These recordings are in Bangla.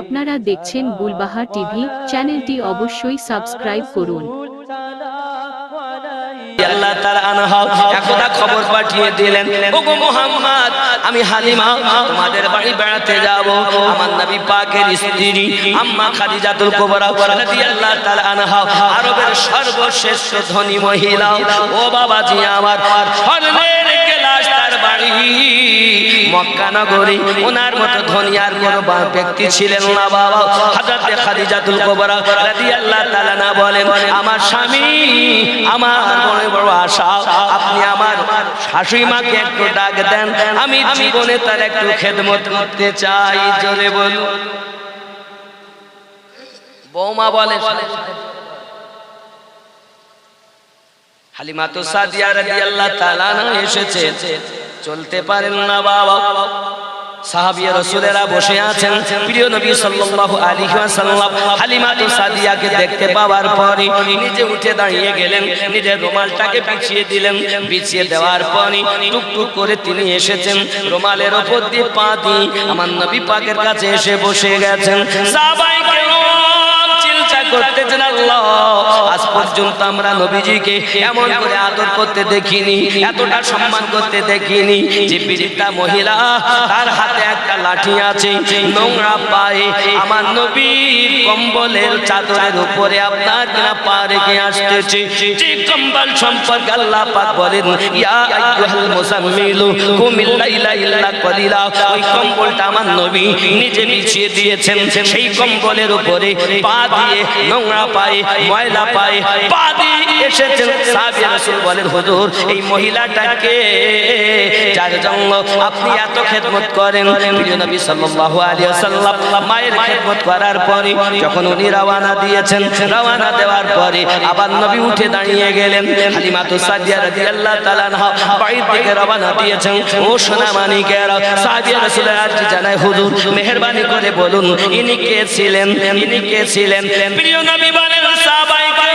আপনারা দেখছেন বুলবাহা টিভি, চ্যানেলটি অবশ্যই সাবস্ক্রাইব করুন। খবর পাঠিয়ে দিলেন আমি হালিমা বাড়ি বেড়াতে যাব। আমার পাকের স্ত্রী আম্মা আনহা, আরবের সর্বশ্রেষ্ঠ ধনী মহিলা। ও বাবাজি আমার মক্কা নগরী ওনার মতো ধনী কোন ব্যক্তি ছিলেন না বাবা। হযরত খাদিজাতুল কুবরা রাদিয়াল্লাহু তাআলা না বলেন, আমার স্বামী, আমার বড় বড় আশা, আপনি আমার শাশুড়ি মাকে একটু ডাক দেন, আমি জীবনে তার একটু খেদমত করতে চাই। জোরে বলুন। বৌমা বলে হালিমা তো সাদিয়া রাদিয়াল্লাহু তাআলা এসেছে। চলতে পারেন না বাবা। সাহাবিয়া বসে আছেন। সাদিয়াকে দেখতে নিজে উঠে দাঁড়িয়ে গেলেন। রুমালটাকে দিলেন। দেওয়ার করে তিনি এসেছেন। রুমালের দিয়ে আমার নবী পাকের কাছে এসে বসে গেছেন। করতেছেন, আল্লাহ পর্যন্ত আমরা নবীজিকে এমন করে আদর করতে দেখিনি, এতটা সম্মান করতে দেখিনি যে বিরিতা মহিলা তার হাতে একটা লাঠি আছে, নোংরা পায়ে আমার নবীর কম্বলের চাদরের উপরে আপনার কিনা পা রেখে আসতেছে। যে কম্বল সম্পর্কে আল্লাহ পাক বলেন, ইয়া আইয়ুহাল মুজাম্মিলু, কুমিল লাইলা ইল্লা কলিলা। ওই কম্বলটা আমার নবী নিজে বিছিয়ে দিয়েছেন। সেই কম্বলের উপরে পা দিয়ে নোংরা পায়ে, ময়লা পায়ে পরে আবার উঠে দাঁড়িয়ে গেলেন। রওনা দিয়েছেন। হুজুর, মেহেরবানি করে বলুন, ইনি কে ছিলেন? ইনি কে ছিলেন? প্রিয় নবী বলেন, সাহাবাই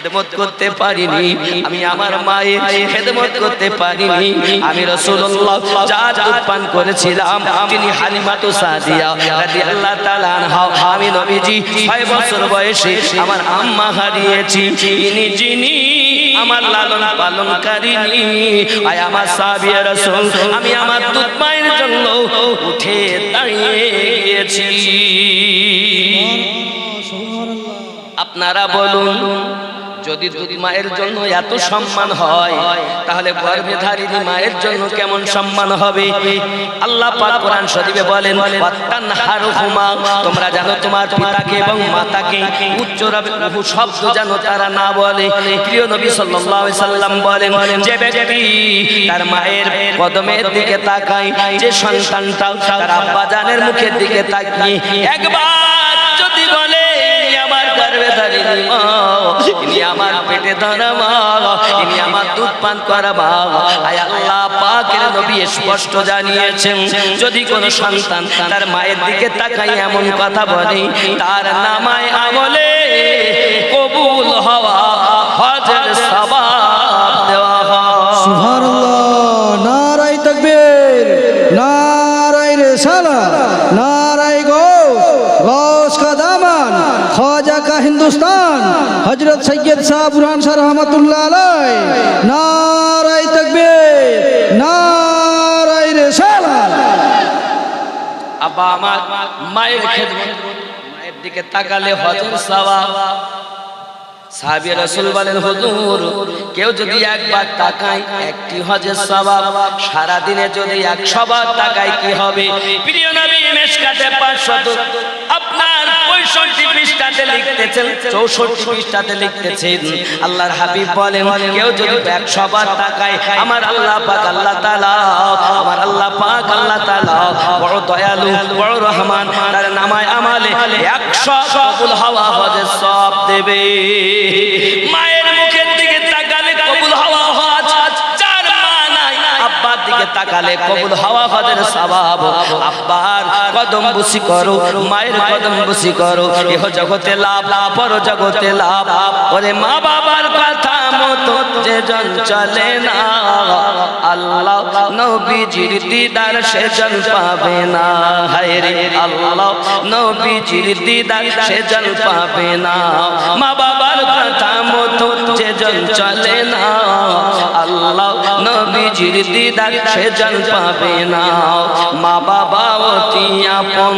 খেদমত করতে পারিনি। আমি আমার মায়ের খেদমত করতে পারিনি। আমি রাসূলুল্লাহ যা দুধ পান করেছিলাম, তিনি হালিমাতু সাদিয়া রাদিয়াল্লাহু তাআলা আনহা। আমি নবীজি 6 বছর বয়সে আমার আম্মা হারিয়েছি। ইনি যিনি আমার লালন পালন কারিনি আয় আমার সাহাবিয়া রাসূল, আমি আমার দুধ মায়ের জন্য উঠে দাঁড়িয়ে গিয়েছি আপনারা বলুন যদি দুধ মায়ের জন্য এত সম্মান হয়, তাহলে গর্ভধারিণী মায়ের জন্য কেমন সম্মান হবে? আল্লাহ পাক কোরআন শরীফে বলেন, ওয়াত্তানহারুহুমা তোমরা জানো তোমার পিতাকে এবং মাতাকে উচ্চ রবে শব্দ জানো তারা না বলে। প্রিয় নবী সাল্লাল্লাহু আলাইহি সাল্লাম বলেন, যে ব্যক্তি তার মায়ের কদমের দিকে তাকায়, যে সন্তানটা তার আব্বা জানের মুখের দিকে তাকিয়ে একবার যদি বলে "ইনি আমার পেটে ধরা মা, ইনি আমার দুধ পান করা মা। স্পষ্ট জানিয়েছেন, যদি কোন সন্তান তার মায়ের দিকে তাকাই এমন কথা বলে, তার নামায় আমলে কবুল হওয়া হিন্দুস্তান হজরত সৈয়দ শাহ বুরহান শাহ রহমতুল্লাহ আলাই নারাই তকবে নারাই রে আব্বা আমার মায়ের খেদমত মায়ের দিকে তাকালে হজের সাওয়া সাহাবী রাসূল বলেন, হুজুর, কেউ যদি একবার তাকায় একটি হজের সওয়াব সারা দিনে যদি 100 বার তাকায় কি হবে? প্রিয় নবী মেশকাতে 500 আপনার 65 পৃষ্ঠাতে লিখতেছেন 64 পৃষ্ঠাতে লিখতেছেন। আল্লাহর হাবিব বলেন, কেউ যদি 100 বার তাকায়, আমার আল্লাহ পাক, আল্লাহ তাআলা, আমার আল্লাহ পাক, আল্লাহ তাআলা, বড় দয়ালু, বড় রহমান, তার নামায় আমালে 100 কবুল হওয়া হজের সব দেবে মায়ের মুখের দিকে তাকালে কবুল হওয়া হজ। যার মা নাই, আব্বার দিকে তাকালে কবুল আব্বার কদম বুসি করো, মায়ের কদম বুসি করো। এহ জগতে লাভ, পর জগতে লাভ। ওরে মা বাবার কথা মতো যে জন চলে না, আল্লাহ নবীজির দিদার সে জন পাবে না। হায় রে আল্লাহ নবীজির দিদার সে জন পাবে না। মা বাবার কথা মতো যে জন চলে না, আল্লাহ নবীজির দিদার সে জন পাবে না। মা বাবা অতি আপন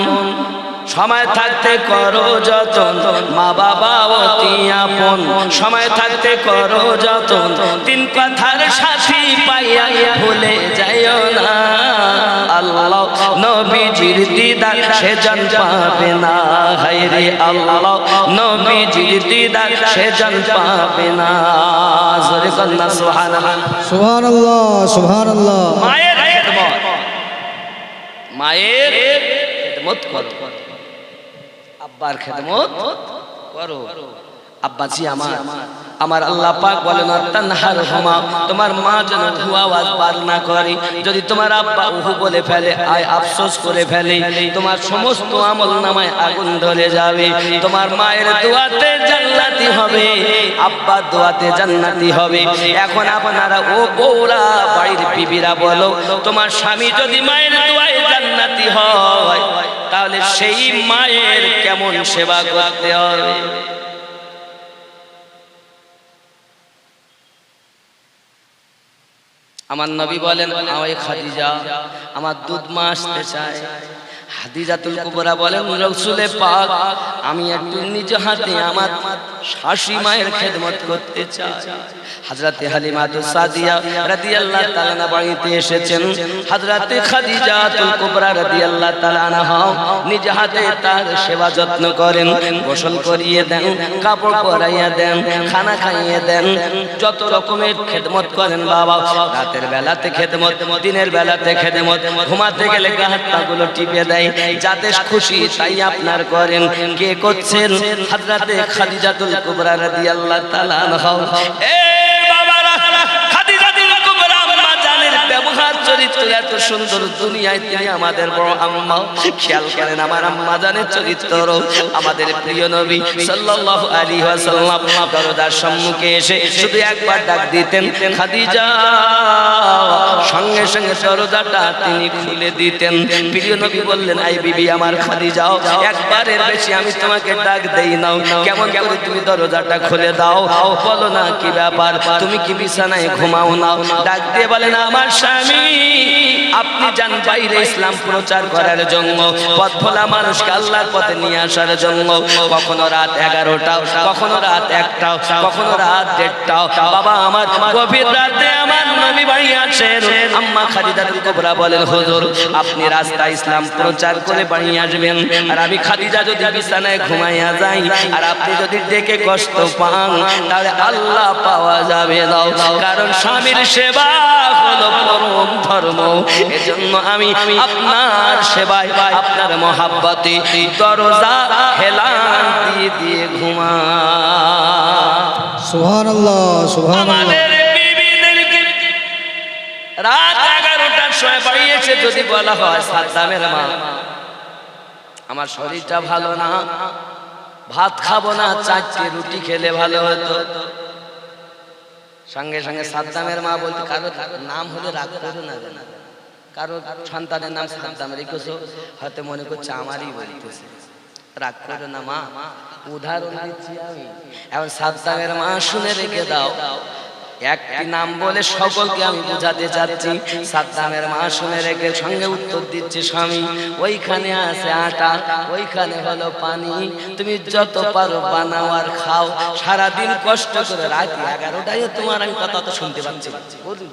সময় থাকতে করো যতন। মা বাবা অতি আপন। সময় থাকতে করো যতন। তিন কথার সাথী পাইয়া ভুলে যাইও না। আল্লাহ নবীজির দিদার সে জন পাবে না। হায়রে আল্লাহ নবীজির দিদার সে জন পাবে না। জোরে কন্যা সুবহানাল্লাহ। সুহান আল্লাহ মায়ের খেদমত। মায়ের খেদমত করো। আব্বার খেদমত করো। আব্বাজি আমার আমার আল্লাহ পাক বলেন তানহার হুমা, তোমার মা যেন হু আওয়াজ বার না করে। যদি তোমার আব্বা উহু বলে ফেলে, আয় আফসোস করে ফেলে, তোমার সমস্ত আমল নামায় আগুন ধরে যাবে। তোমার মায়ের দোয়াতে জান্নাতি হবে, আব্বার দোয়াতে জান্নাতি হবে। এখন আপনারা, ও বৌরা বাড়ির বিবিরা বলো, তোমার স্বামী যদি মায়ের দোয়ায় জান্নাতি হয় তাহলে সেই মায়ের কেমন সেবা করতে হবে? আমার নবী বলেন আমার দুধ মা আসতে চায়। হাদিজাতুল কুবরা বলেন রসুলে পাক, আমি একটু নিজ হাতে আমার শাশি মায়ের খেদমত করতে চাই। হাজরাতে হযরতে হালিমাতু সাদিয়া রাদিয়াল্লাহু তাআলা বাড়িতে এসেছেন। হযরতে খাদিজাতুল কুবরা রাদিয়াল্লাহু তাআলা আনহা নিজ হাতে তার সেবা যত্ন করেন, গোসল করিয়ে দেন, কাপড় পরাইয়া দেন, খানা খাইয়ে দেন। যত রকমের খেদমত করেন বাবা, রাতের বেলাতে খেদমত, দিনের বেলাতে খেদমত, ঘুমাতে গেলে গা হাত পাগুলো টিপে দেয়। যাতে খুশি তাই আপনার করেন। কে করছেন? হযরতে খাদিজাতুল কুবরা রাদিয়াল্লাহু তাআলা আনহা এ বাবারা খাদিজাতুল কুবরা আম্মা জানের ব্যবহার চরিত্র এত সুন্দর দুনিয়ায় তিনি আমাদের বড় আম্মা। খেয়াল করেন আমার আম্মা জানের চরিত্র। আমাদের প্রিয় নবী সাল্লাল্লাহু আলাইহি ওয়াসাল্লাম দরজার সম্মুখে এসে শুধু একবার ডাক দিতেন, খাদিজা। সঙ্গে সঙ্গে দরজাটা তিনি খুলে দিতেন। প্রিয় নবী বললেন, আই বিবি, আমার খাদিজাও একবারের বেশি আমি তোমাকে ডাক দেই নাও কেমন করে তুমি দরজাটা খুলে দাও? বলো না কি ব্যাপার? তুমি কি বিছানায় ঘুমাও নাও ডাক দিয়ে বলেন, আমার স্বামী আমি আপনি যান বাইরে ইসলাম প্রচার করার জন্য। পথ ভোলা মানুষকে আল্লাহর পথে নিয়ে আসার জন্য। কখনো রাত এগারোটা কখনো রাত একটা কখনো রাত দেড়টাও। বাবা, আমার গভীর রাতে আমার নবী বাড়ি আছেন আম্মা খাদিজাতুল কুবরা বলেন, হুজুর, আপনি রাস্তা ইসলাম প্রচার করে বাড়ি আসবেন। আর আমি খাদিজা যদি বিছানায় ঘুমাইয়া যাই, আর আপনি যদি ডেকে কষ্ট পান, তাহলে আল্লাহ পাওয়া যাবে না। কারণ স্বামীর সেবা হলো পরম ধর্ম। এজন্য আমি আপনার সেবায় আপনার মহাব্বতে দরজা হেলান দিয়ে দিয়ে ঘুমা সুহান আল্লাহ সুহান রাত এগারোটার সময় যদি বলা হয় সাদ্দামের মা। আমার শরীরটা ভালো না ভাত খাব না চারটে রুটি খেলে ভালো হতো। সঙ্গে সঙ্গে সাদ্দামের মা বলতে কারও নাম হলে রাগ করো না। কারও সন্তানের নাম সাদ্দাম রেখেছো, হয়তো মনে করছে আমারই বলতেছে। রাগ করো না মা, উদাহরণ দিচ্ছি আমি। এখন সাদ্দামের মা শুনে রেখে দাও। একটি নাম বলে সকলকে আমি বুঝাতে চাচ্ছি। সাদ্দামের মা শুনে রেখে সঙ্গে উত্তর দিচ্ছে স্বামী, ওইখানে আছে আটা, ওইখানে হলো পানি। তুমি যত পারো বানাও আর খাও। সারাদিন কষ্ট করে রাত এগারোটাই তোমার আমি কথা তো শুনতে পাচ্ছি।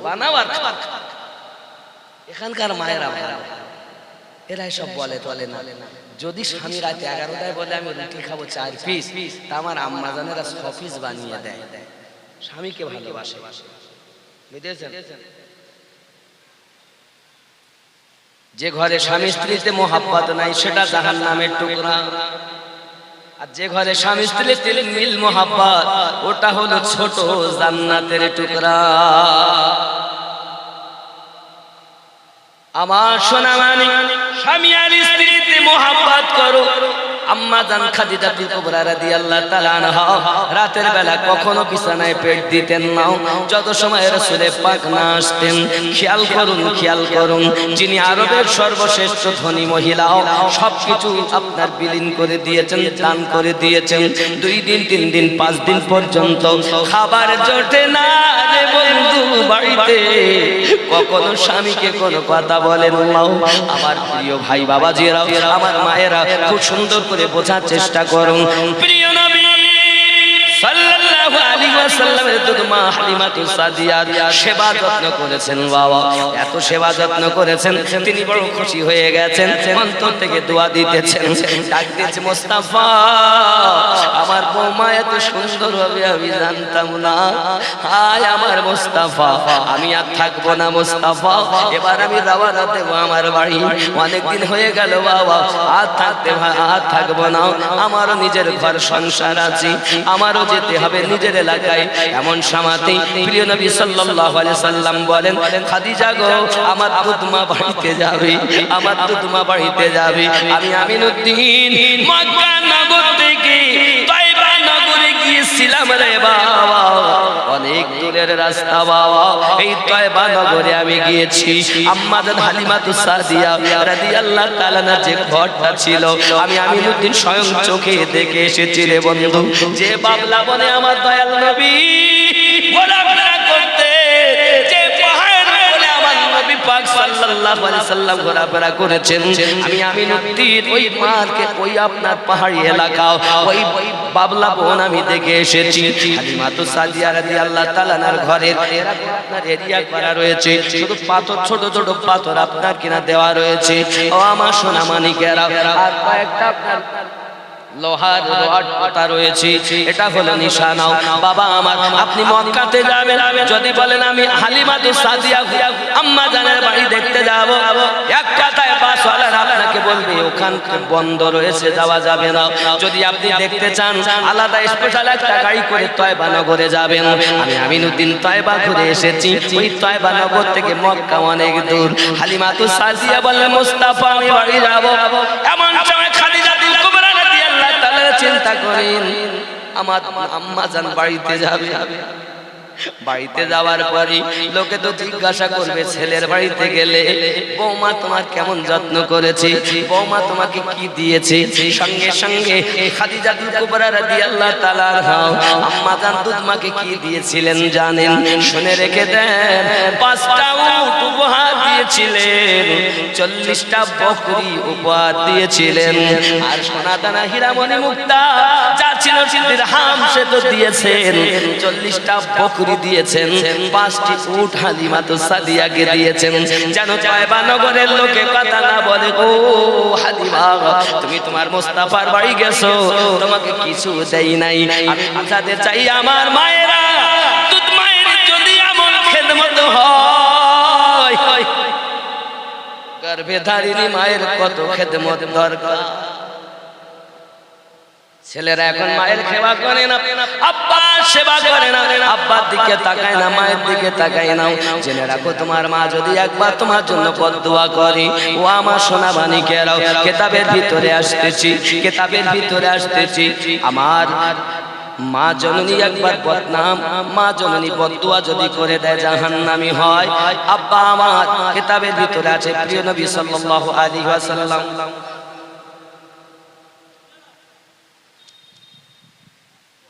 বানাও আর খাও। এখানকার মায়েরা এরাই সব বলে টলে না। যদি স্বামী রাত এগারোটায় বলে, আমি রুটি খাব চার পিস তা আমার আম্মা জানেরা ছ পিস বানিয়ে দেয়। স্বামীকে ভালোবাসে। বুঝেছেন? যে ঘরে স্বামী স্ত্রীতে মোহাব্বত নাই, সেটা জাহান নামের টুকরা। আর যে ঘরে স্বামী স্ত্রীতে মিল মোহাব্বত, ওটা হলো ছোট জান্নাতের টুকরা। আমার সোনা মানি স্বামী আর স্ত্রীতে মোহাম্মত করো। আম্মা জান খাদিজা তুল কুবরা রাদিয়াল্লাহু তাআলা আনহা, রাতের বেলা কখনো বিছানায় পেট দিতেন না। যত সময় রাসূলে পাক না আসতেন, খেয়াল করুন খেয়াল করুন, যিনি আরবের সর্বশ্রেষ্ঠ ধনী মহিলা, সবকিছু আপনার বিলীন করে দিয়েছেন, দান করে দিয়েছেন। দুই দিন, তিন দিন, পাঁচ দিন পর্যন্ত খাবার জোটে না রে বন্ধু বাড়িতে। কখনো স্বামীকে কোনো কথা বলেন আমার প্রিয় ভাই বাবা বাবাজিরা, আমার মায়েরা খুব সুন্দর করে বোঝার চেষ্টা করুন। প্রিয় নবী সাল্লাল্লাহু আমার বৌমা এত সুন্দর হবে, আমি জানতাম না। আমার মোস্তাফা, আমি আর থাকব না মোস্তাফা। এবার আমি দেবো আমার বাড়ি। অনেকদিন হয়ে গেল বাবা, আর থাকতে আর থাকব না। আমারও নিজের ঘর, সংসার আছে। আমারও যেতে হবে নিজের এলাকায়। এমন সামাতে প্রিয় নবী সাল্লাল্লাহু আলাইহি সাল্লাম বলেন, খাদিজা গো, আমার দুধমা বাড়িতে যাবে, আমার দুধমা বাড়িতে যাবে। আমি আমিনুদ্দিন মক্কা নগর থেকে গিয়েছিলাম রে বাবা। অনেক দূরের রাস্তা বাবা। এই তয়বা নগরে আমি গিয়েছি। আম্মাজান হালিমাতু সাদিয়া রাদিয়াল্লাহু তাআলা না যে ঘরটা ছিল, আমি আমিনুদ্দিন স্বয়ং চোখে দেখে এসেছি রে বন্ধু। যে বাবলা বনে আমার দয়াল নবী ঘোরাফেরা পাক সাল্লাল্লাহু আলাইহি সাল্লাম ঘোরাফেরা করেছেন। আমি আমিনুদ্দিন, ওই মারকে ওই আপনার পাহাড়ি এলাকা, ওই বাবলা বোন আমি দেখে এসেছি। হালিমাতু সাদিয়া রাদিয়াল্লাহু তাআলার এরকম আপনার এরিয়া করা রয়েছে। শুধু পাথর, ছোট ছোট পাথর আপনার কিনা দেওয়া রয়েছে। ও আমার সোনা মানিকেরা আর কয়েকটা আপনার লোহার রড পাতা রয়েছে, এটা হলো নিশানাও বাবা আমার, আপনি মক্কাতে যাবেন, যদি বলেন আমি হালিমাতু সাদিয়া আম্মা জানের বাড়ি দেখতে যাব। এক কথায় বাসওয়ালার আপনাকে বলবে, ওখান বন্ধ রয়েছে, যাওয়া যাবে না। যদি আপনি দেখতে চান, আলাদা স্পেশাল একটা গাড়ি করে তয়বা নগরে যাবেন। আমি আমিনুদ্দিন তয়বা ঘুরে এসেছি, ওই তয়বা নগর থেকে মক্কা অনেক দূর। হালিমাতু সাদিয়া বললেন মুস্তাফা, আমি বাড়ি যাব। এমন সময় খাদিজা দিল কুবরা রাদিয়াল্লাহু তাআলা চিন্তা করেন আমার আম্মা জান বাড়িতে যাবে। বাড়িতে যাওয়ার পরে লোকে তো জিজ্ঞাসা করবে, ছেলের বাড়িতে গেলে বৌমা তোমার কেমন যত্ন করেছে? বৌমা তোমাকে কি দিয়েছে? সঙ্গে সঙ্গে কুবরা রাদিয়াল্লাহু তাআলা আম্মা জান কি দিয়েছিলেন জানেন? শুনে রেখে দেন, পাঁচটা উট উপহার দিয়েছিলেন, চল্লিশটা বকরি উপহার দিয়েছিলেন। আর সোনা দানা হীরামণি মুক্তা যা ছিল সে তো দিয়েছেন। চল্লিশটা বকরি দিয়েছেন। পাঁচটি উট হালিমা তো সাদিয়াকে দিয়েছেন। যেন চায়বা নগরের লোকে কথা না বলে, ও হালিমা, তুমি তোমার মোস্তাফার বাড়ি গেছো। তোমাকে কিছু দেই নাই। আমি বুঝাতে চাই আমার মায়েরা। মায়ের যদি এমন খেদমত হয়। গর্ভে ধারিনী মায়ের কত খেদমত দরকার। ছেলেরা এখন মায়ের সেবা করে না। আব্বা সেবা করে না। আব্বার দিকে তাকায় না মায়ের দিকে তাকায় না। জেনে রাখো তোমার মা যদি একবার তোমার জন্য বদদোয়া করে ও আমার সোনা বাণিকেরাও কেতাবের ভিতরে আসতেছি কেতাবের ভিতরে আসতেছি। আমার মা জননী একবার বদনাম মা জননী বদুয়া যদি করে দেয় জাহান্নামী হয়। আব্বা আমার কিতাবের ভিতরে আছে। প্রিয় নবী সাল্লাল্লাহু আলাইহি ওয়াসাল্লাম।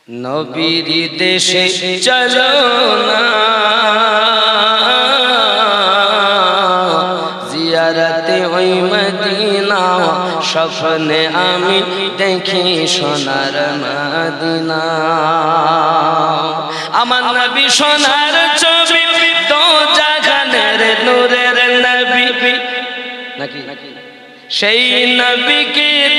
নবীর দেশে চলো না। জিয়ারতে ওই মদিনা স্বপ্নে আমি দেখি সোনার মদিনা। আমার নবী সোনার ছবি তো জাগানের নূরের নবী। নাকি? সেই নবীকে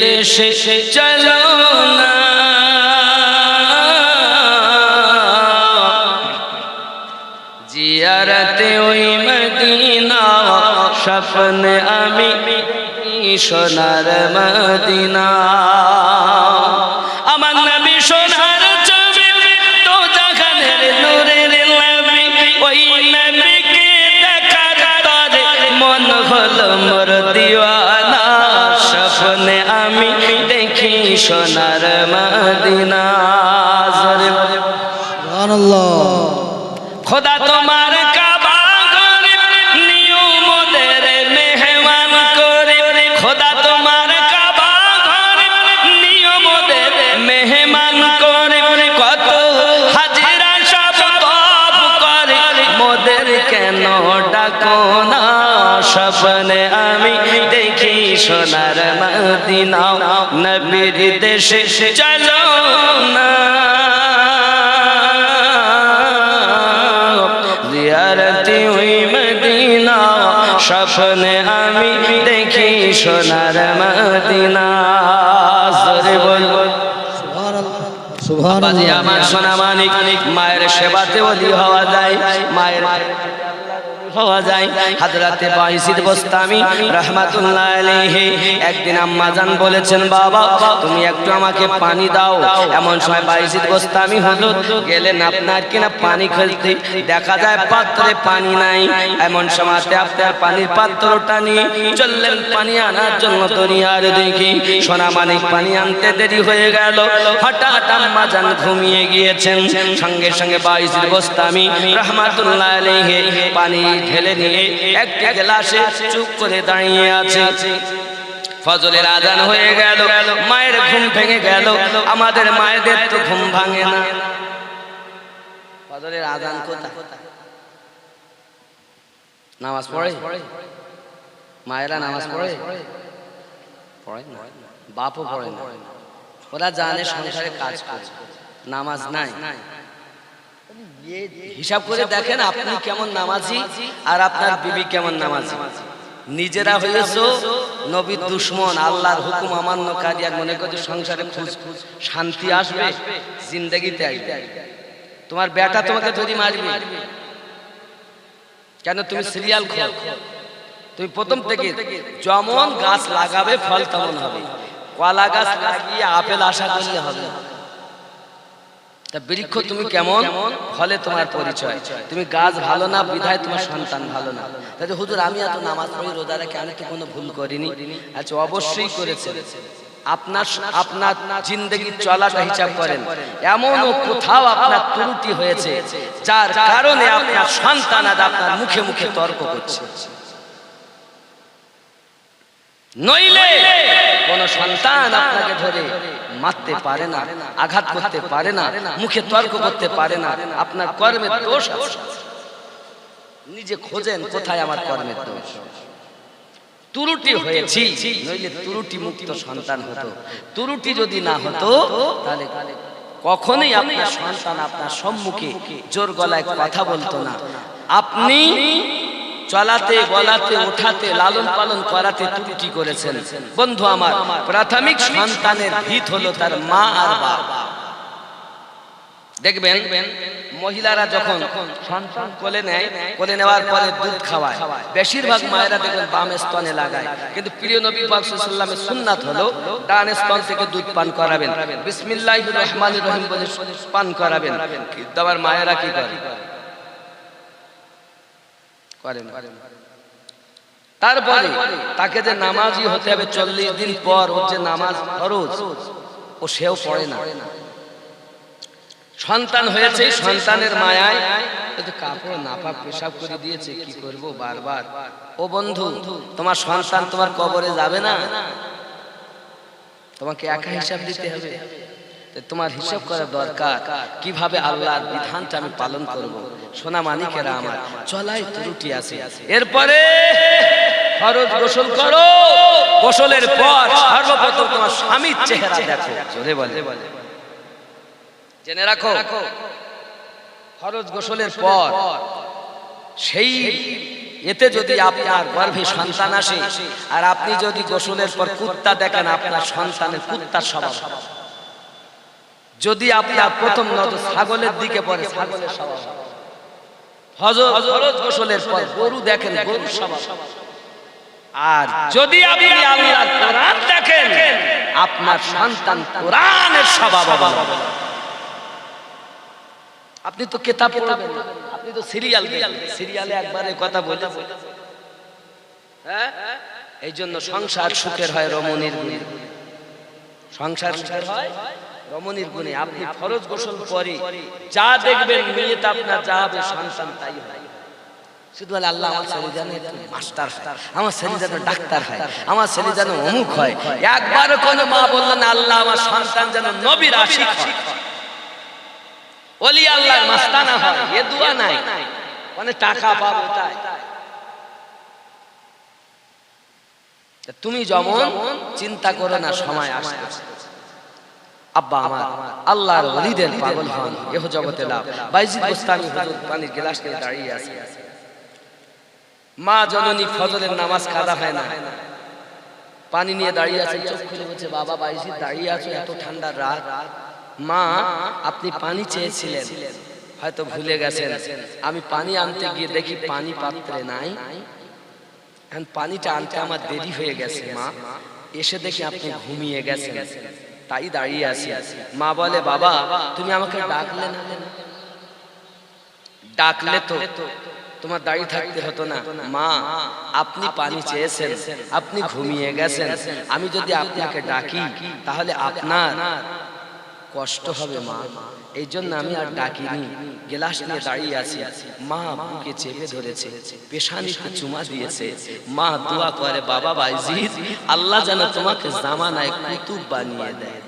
দেশে চলো জিয়ারতে ওই মদিনা স্বপ্ন আমি সোনার মদিনা। সোনার মদিনা খোদা তোমার কাবা ঘরে নিয়মদের মেহমান করে খোদা তোমার কাবা ঘরে নিয়মদের মেহমান করে কত হাজিরা সব তপ করে মোদের কেন ডাকো না? স্বপ্নে আমি সোনার মদিনা নবীর দেশে চলো না। জিয়ারতি ওই মদিনা স্বপ্নে আমি দেখি সোনার মদিনা। আমার সোনা মানিক মায়ের সেবাতে অলি হওয়া যায়। মায়ের হওয়া যায়। হাজরাতে বাইসিদ বস্তামি রহমাতুল্লাহ আলাইহি একদিন আম্মা জান বলেছেন, বাবা, তুমি একটু আমাকে পানি দাও। এমন সময় বাইসিদ বস্তামি হলো গেলেন আপনার কিনা পানি খেলতে দেখা যায় পাত্রে পানি নাই। এমন সময়তে আপনার পানির পাত্রটা নিয়ে চললেন পানি আনার জন্য দরিয়ার দেখি সোনা মানিক পানি আনতে দেরি হয়ে গেল। হঠাৎ আম্মা জান ঘুমিয়ে গিয়েছেন। সঙ্গে সঙ্গে বাইসিদ বস্তামি রহমাতুল্লাহ আলাইহি পানি ঢেলে নিয়ে একটি গ্লাসে চুপ করে দাঁড়িয়ে আছে। ফজরের আজান হয়ে গেল, মায়ের ঘুম ভেঙে গেল, আমাদের মায়েদের তো ঘুম ভাঙে না। ফজরের আজান কোথায়? নামাজ পড়ে? মায়েরা নামাজ পড়ে? পড়ে না। বাপও পড়ে না। ওরা জানে সংসারে কাজ করে। নামাজ নাই। হিসাব করে দেখেন আপনি কেমন নামাজি আর আপনার বিবি কেমন নামাজি? নিজেরা হয়েছো নবীর দুশ্মন আল্লাহর হুকুম অমান্যকারী আর মনে করছে সংসারে শান্তি আসবে জিন্দগিতে আসবে। তোমার বেটা তোমাকে ধরি মারবে কেন তুমি সিরিয়াল খো তুমি প্রথম থেকে যেমন গাছ লাগাবে ফল তেমন হবে। কলা গাছ লাগিয়ে আপেল আশা করলে হবে। তা বৃক্ষ তুমি কেমন? ফলে তোমার পরিচয়। তুমি গাছ ভালো না বিধায় তোমার সন্তান ভালো না। তাহলে হুজুর আমি এত নামাজ পড়ি রোজা রেখে আমি তো কোনো ভুল করিনি? আচ্ছা অবশ্যই করেছে। আপনার আপনার জিন্দগি চলাটা হিসাব করেন। এমনও কোথাও আপনার ত্রুটি হয়েছে যার কারণে আপনার সন্তান আজ আপনার মুখে মুখে তর্ক করছে। নইলে কোন সন্তান আপনাকে ধরে মারতে পারে না আঘাত করতে পারে না মুখে তর্ক করতে পারে না আপনার কর্মের দোষ আছে। নিজে খোঁজেন কোথায় আমার কর্মের দোষ। তুরুটি হয়েছি নইলে তুরুটি মুক্ত সন্তান হতো। তুরুটি যদি না হতো তাহলে কখনোই আপনার সন্তান আপনার সম্মুখে জোর গলায় কথা বলতো না। আপনি চলাতে, বলাতে, ওঠাতে, লালন পালন করাতে ত্রুটি করেছেন। বন্ধু আমার, প্রাথমিক সন্তানের ভিত হলো তার মা আর বাপ। দেখবেন, মহিলারা যখন সন্তান কোলে নেয়, কোলে নেওয়ার পরে দুধ খাওয়ায়। বেশিরভাগ মায়েরা দেখবেন বাম স্তনে লাগায়। কিন্তু প্রিয় নবী পাক সাল্লামের সুন্নাত হলো, ডান স্তন থেকে দুধ পান করাবেন। বিসমিল্লাহির রহমানির রহিম বলে পান করাবেন। কিন্তু আবার মায়েরা কি করে করেন তারপরে তাকে যে নামাজি হতে হবে চল্লিশ দিন পর ওর যে নামাজ ফরজ, ও সেও পড়ে না। সন্তান হয়েছে, সন্তানের মায়ায় কাপড় নাপাক পেশাব করে দিয়েছে, কি করব বারবার? ও বন্ধু, তোমার সন্তান তোমার কবরে যাবে না? তোমাকে একা হিসাব দিতে হবে। তোমার হিসাব করা দরকার। কীভাবে আল্লাহর বিধানটা আমি পালন করব? সোনা মানিকেরা আমার। চলাই ত্রুটি আছে। এরপরে ফরজ গোসল করো। গোসলের পর সর্বপ্রথম তোমার স্বামীর চেহারা দেখো। জোরে বলে। জেনে রাখো, ফরজ গোসলের পর সেই এতে যদি আপনার গর্ভে সন্তান আসে, আর আপনি যদি গোসলের পর কুত্তা দেখেন, আপনার সন্তানের কুত্তার স্বভাব। যদি আপনার প্রথম নজর ছাগলের দিকে পড়ে, ছাগলের স্বভাব। ফজর গোসলের গরু দেখেন আর যদি আপনি আপনার সন্তান কোরআনের হবে আপনি তো কেতাব আপনি তো সিরিয়াল সিরিয়ালে একবারে কথা বলে হ্যাঁ? এই জন্য সংসার সুখের হয় রমণীর সংসার সুখের হয় রমণীর গুণে আপনি ফরজ গোসল পরে যা দেখবেন মেয়েতে আপনার যা হবে সন্তান তাই হয়। শুধু বলে আল্লাহ আমার ছেলে যেন মাস্টার আমার ছেলে যেন ডাক্তার হয় আমার ছেলে যেন অমুক হয়। একবারও কোনো মা বললেন আল্লাহ আমার সন্তান যেন নবীর আশিক হয়। ওলি আল্লাহর মাস্তানা হয় এ দোয়া নাই। মানে টাকা পাবো তাই। তুমি যেমন চিন্তা করো না সময় আসবে আব্বা আমার, আল্লাহর ওলিদের পাগল হন, এহ জগতে লাভ। বাইজিদ গোস্তানি হুজুর পানির গ্লাস নিয়ে দাঁড়িয়ে আছে। মা জননী ফজরের নামাজ কাদা হয় না। পানি নিয়ে দাঁড়িয়ে আছে, চোখ খুলে বলছে, বাবা বাইজিদ দাঁড়িয়ে আছো, এত ঠান্ডা রাত। মা, আপনি পানি চেয়েছিলেন, হয়তো ভুলে গেছেন। আমি পানি আনতে গিয়ে দেখি পানি পাত্রে নাই। পানিটা আনতে আমার দেরি হয়ে গেছে, মা। এসে দেখি আপনি ঘুমিয়ে গেছেন। তাই দাঁড়িয়ে আছি। মা বলে, বাবা, তুমি আমাকে ডাকলে না? ডাকলে তো তোমার দাঁড়িয়ে থাকতে হতো না। মা, আপনি পানি চেয়েছেন, আপনি ঘুমিয়ে গেছেন। আমি যদি আপনাকে ডাকি, তাহলে আপনার কষ্ট হবে মা। এই জন্য আমি আর ডাকিনি। গেলাস নিয়ে দাঁড়িয়ে আছি। মা বুকে চেপে ধরেছে। পেশানিতে চুমা দিয়েছে। মা দোয়া করে বাবা বাইজিদ আল্লাহ যেন তোমাকে জামানায় কুতুব বানিয়ে দেয়।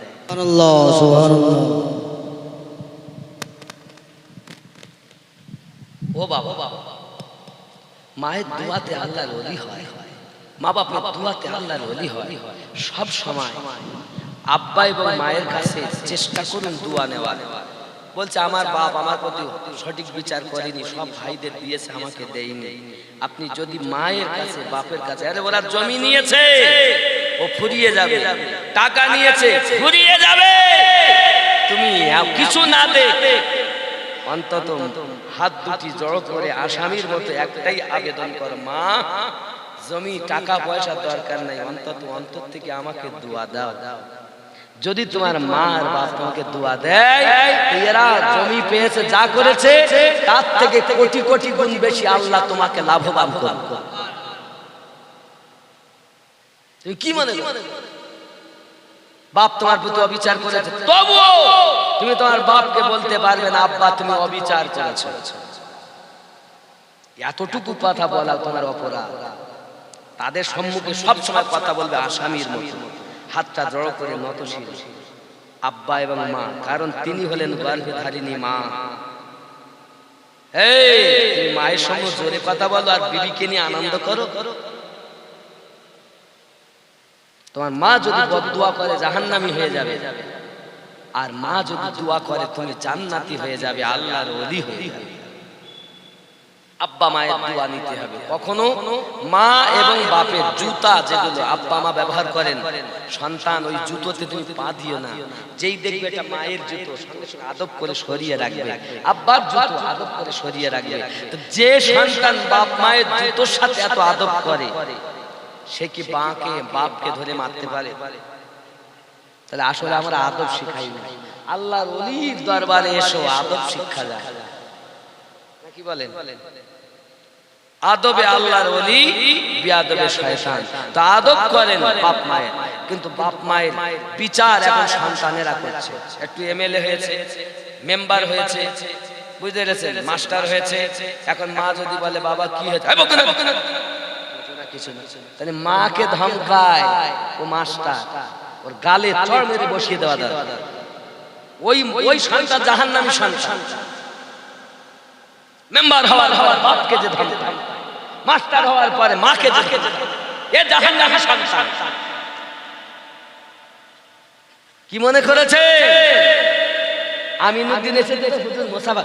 ও বাবা বাবা মায়ের দোয়াতে আল্লাহর অলি হয়। মা বাবার দোয়াতে আল্লাহর অলি হয়। সব সময় আব্বা এবং মায়ের কাছে চেষ্টা করুন দোয়া নেওয়া বলছে, আমার বাপ আমার প্রতি সঠিক বিচার করেনি, সব ভাইদের দিয়েছে, আমাকে দেয়নি। আপনি যদি মায়ের কাছে, বাপের কাছে, আরে ওরা জমি নিয়েছে, ও ফুরিয়ে যাবে, টাকা নিয়েছে, ফুরিয়ে যাবে। তুমি কিছু না দে। অন্তত হাত দুটি জড়ো করে আসামির মতো একটাই আবেদন কর, মা। জমি, টাকা, পয়সা দরকার নাই, অন্তত, অন্তর থেকে আমাকে দোয়া দাও। যদি তোমার মা আর বাপ তোমাকে দোয়া দেয় এরা জমি পেয়েছে যা করেছে তার থেকে কোটি কোটি গুণ বেশি আল্লাহ তোমাকে লাভবান করবে তুমি কি মনে করো? বাপ তোমার প্রতি অবিচার করেছে তবুও তুমি তোমার বাপকে বলতে পারবে না আব্বা তুমি অবিচার করেছ। এতটুকু কথা বলা তোমার অপরাধ। তাদের সম্মুখে সব সময় কথা বলবে আসামির মতো। হাতটা জড়ো করে নতশীল আব্বা এবং মা কারণ তিনি হলেন গর্ভধারিণী মা। এই মায়ের সঙ্গে জোরে কথা বলো আর বিবিকে নিয়ে আনন্দ করো। তোমার মা যদি বদুয়া করে জাহান্নামি হয়ে যাবে। আর মা যদি দোয়া করে তুমি জান্নাতি হয়ে যাবে আল্লাহর ওলি হয়ে যাবে। আব্বা মায়ের দোয়া নিতে হবে। কখনো মা এবং বাপের জুতা যেগুলো আব্বা মা ব্যবহার করেন, সন্তান ওই জুতোতে তুমি পা দিও না। যেই দেখবে এটা মায়ের জুতো, সঙ্গে সঙ্গে আদব করে সরিয়ে রাখবে। আব্বার জুতো আদব করে সরিয়ে রাখবে। তো যে সন্তান বাপ মায়ের জুতোর সাথে এত আদব করে, সে কি বাঁকে, বাপকে ধরে মারতে পারে? তাহলে আসলে আমরা আদব শিখাই না। আল্লাহর অলির দরবারে এসো, আদব শিক্ষা যায় কি বলেন? আদবে আল্লাহর ওলি বিয়াদবে শয়তান। তো আদব করেন বাপ মায়ের। কিন্তু বাপ মায়ের বিচার এখন সন্তানেরা করছে। একটু এমএলএ হয়েছে মেম্বার হয়েছে বুঝতে পেরেছেন? মাস্টার হয়েছে এখন মা যদি বলে বাবা কি হয়েছে? কিছু না। তাহলে মাকে ধমকায় ও মাস্টার ওর গালে চড় মেরে বসিয়ে দেওয়া দরকার। ওই ওই সন্তান জাহান্নামী সন্তান। মেম্বার হওয়ার হওয়ার বাপকে যে ধমকায়। মাস্টার হওয়ার পরে মাকে এ সন্তান। কি মনে করেছে? আমি নদিন এসে দেখে হুজুর মোসাফা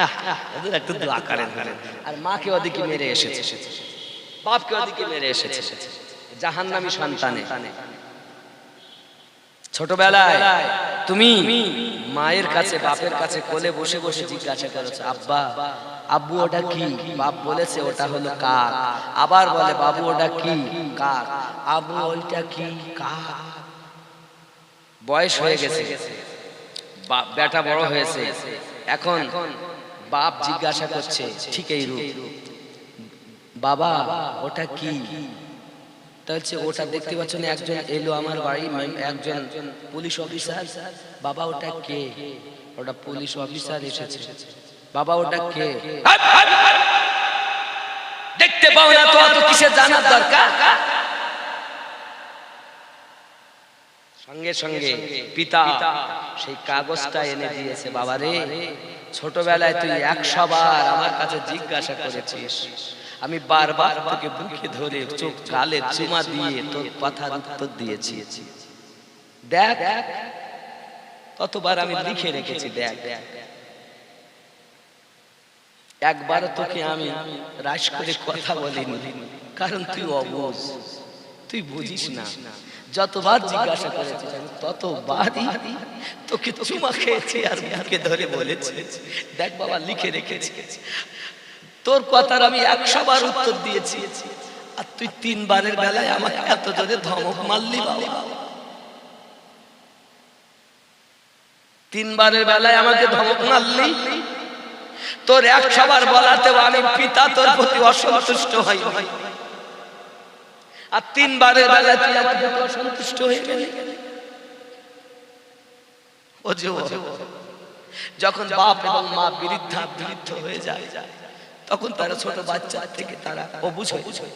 আহ, একটু দোয়া করেন করেন। আর মাকে ওদিকে মেরে এসেছে। বাপকে ওদিকে মেরে এসেছে। জাহান্নামী সন্তানে। ছোটবেলায় তুমি মায়ের কাছে, বাপের কাছে কোলে বসে বসে জিজ্ঞাসা করেছ, আব্বা, আব্বু ওটা কি? বাপ বলেছে, ওটা হলো কাক। আবার বলে, বাবু ওটা কি? কাক। আবু ওইটা কি কাক? বয়স হয়ে গেছে। বেটা বড় হয়েছে। এখন বাপ জিজ্ঞাসা করছে, ঠিক এই রূপ? বাবা, ওটা কি? তা ওটা দেখতে পাচ্ছ না একজন এলো আমার বাড়ি একজন পুলিশ অফিসার। বাবা ওটা কে? ওটা পুলিশ অফিসার এসেছে। বাবা ওটা কে? দেখতে পাও না তো অত কিসের জানার দরকার? সঙ্গে সঙ্গে পিতা সেই কাগজটা এনে দিয়েছে বাবা রে ছোটবেলায় তুই একশো বার আমার কাছে জিজ্ঞাসা করেছিস। আমি বারবার তোকে বুকে ধরে চোখ, গালে চুমা দিয়ে তোর কথার উত্তর দিয়েছি। দেখ, কতবার আমি লিখে রেখেছি, দেখ। একবার তোকে আমি রাস করে কথা বলিনি, কারণ তুই অবুঝ তুই বুঝিস না, যতবার জিজ্ঞাসা করেছিস আমি তোকে চুমা খেয়েছি আর মুখে ধরে বলেছি। দেখ বাবা, লিখে রেখেছি। তোর কথার আমি একশো বার উত্তর দিয়েছি। আর তুই তিনবারের বেলায় আমাকে এত জোরে ধমক মারলি বাবা। তিনবারের বেলায় আমাকে ধমক মারলি। তোর একশো বার বলাতেও আমি পিতা তোর প্রতি অসন্তুষ্ট হই। আর তিনবারের বেলায় তুই আমার অসন্তুষ্ট হয়ে গেলি। যখন বাপ এবং মা বৃদ্ধা বৃদ্ধ হয়ে যায় যায় তখন তারা ছোট বাচ্চা থেকে তারা অবুঝ যায়।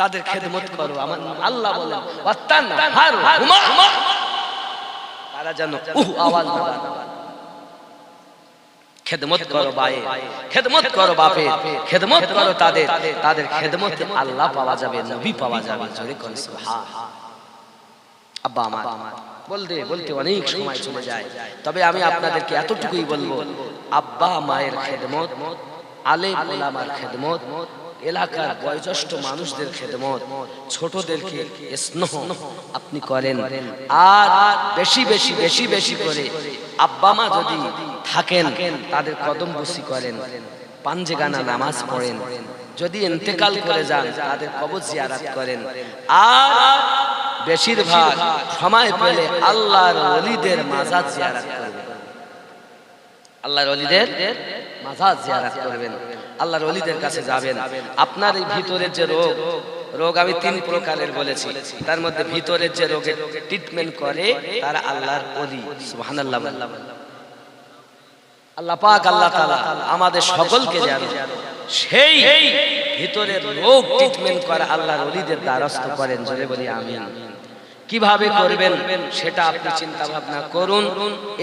তাদের খেদমত করো, আমার আল্লাহ হুমা। তারা যেন উহ আওয়াজ খেদমত করো খেদমত করো বাপে, খেদমত করো তাদের তাদের খেদমতে আল্লাহ পাওয়া যাবে, নবী পাওয়া যাবে, জোরে করে আব্বা আমার, বলতে বলতে অনেক সময় চলে যায়। তবে আমি আপনাদেরকে এতটুকুই বলব, আব্বা মায়ের খেদমত আলেম ওলামার খেদমত, এলাকার বয়োজ্যেষ্ঠ মানুষদের খেদমত, ছোটদেরকে স্নেহ আপনি করেন। আর বেশি বেশি বেশি বেশি করে আব্বা মা যদি থাকেন, তাদের কদম বসি করেন, পাঞ্জে গানা নামাজ পড়েন, যদি ইন্তেকাল করে যান, তাদের কবর জিয়ারাত করেন। আর বেশিরভাগ সময় পেলে আল্লাহর ওলিদের মাজার জিয়ারাত আল্লাহর ওলিদের মাজার জিয়ারাত করবেন। আল্লাহর ওলিদের কাছে যাবেন। আপনার এই ভিতরের যে রোগ রোগ আমি তিন প্রকারের বলেছি। তার মধ্যে ভিতরের যে রোগের ট্রিটমেন্ট করে, তারা আল্লাহর ওলি সুবহানাল্লাহ আল্লাহ পাক, আল্লাহ তাআলা আমাদের সকলকে যেন সেই ভিতরের রোগ ট্রিটমেন্ট করা আল্লাহর ওলিদের দ্বারস্থ করেন। জোরে বলি, আমিন। কীভাবে করবেন সেটা আপনি চিন্তা ভাবনা করুন।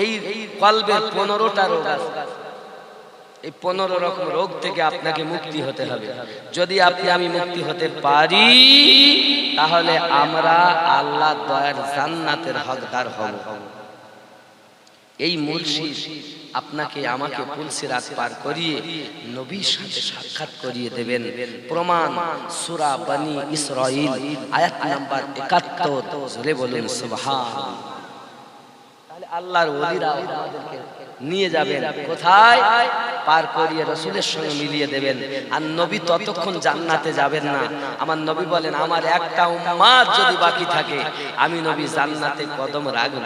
এই কলবের পনেরোটা রোগ আছে। এই পনেরো রকম রোগ থেকে আপনাকে মুক্তি হতে হবে। যদি আপনি আমি মুক্তি হতে পারি তাহলে আমরা আল্লাহ দয়ার জান্নাতের হকদার হব। এই মুর্শিদ আপনাকে আমাকে পুলসিরাত পার করিয়ে নবীর সাথে সাক্ষাৎ করিয়ে দেবেন। প্রমাণ সূরা বনি ইসরাইল আয়াত নাম্বার 71 জোরে বলুন সুবহান। তাহলে আল্লাহর ওলিরা আমাদেরকে নিয়ে যাবেন। কোথায়? পার করিয়ে রসুলের সঙ্গে মিলিয়ে দেবেন। আর নবী ততক্ষণ জান্নাতে যাবেন না। আমার নবী বলেন আমার একটা উম্মাত যদি বাকি থাকে আমি নবী জান্নাতে কদম রাখব।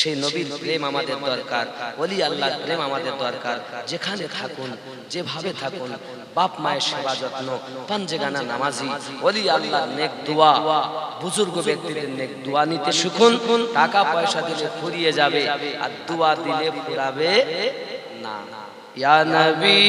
সেই নবীর প্রেম আমাদের দরকার। ওলি আল্লাহর প্রেম আমাদের দরকার। যেখানে থাকুন যেভাবে থাকুন বাপ মায়ের সেবা যত্ন পাঞ্জেগানা নামাজি ওলি আল্লাহর নেক দোয়া বুজুর্গ ব্যক্তিদের নেক দোয়া নিতে শিখুন টাকা পয়সা দিলে ফুরিয়ে যাবে আর দোয়া দিলে ফুরাবে না। ইয়া নবী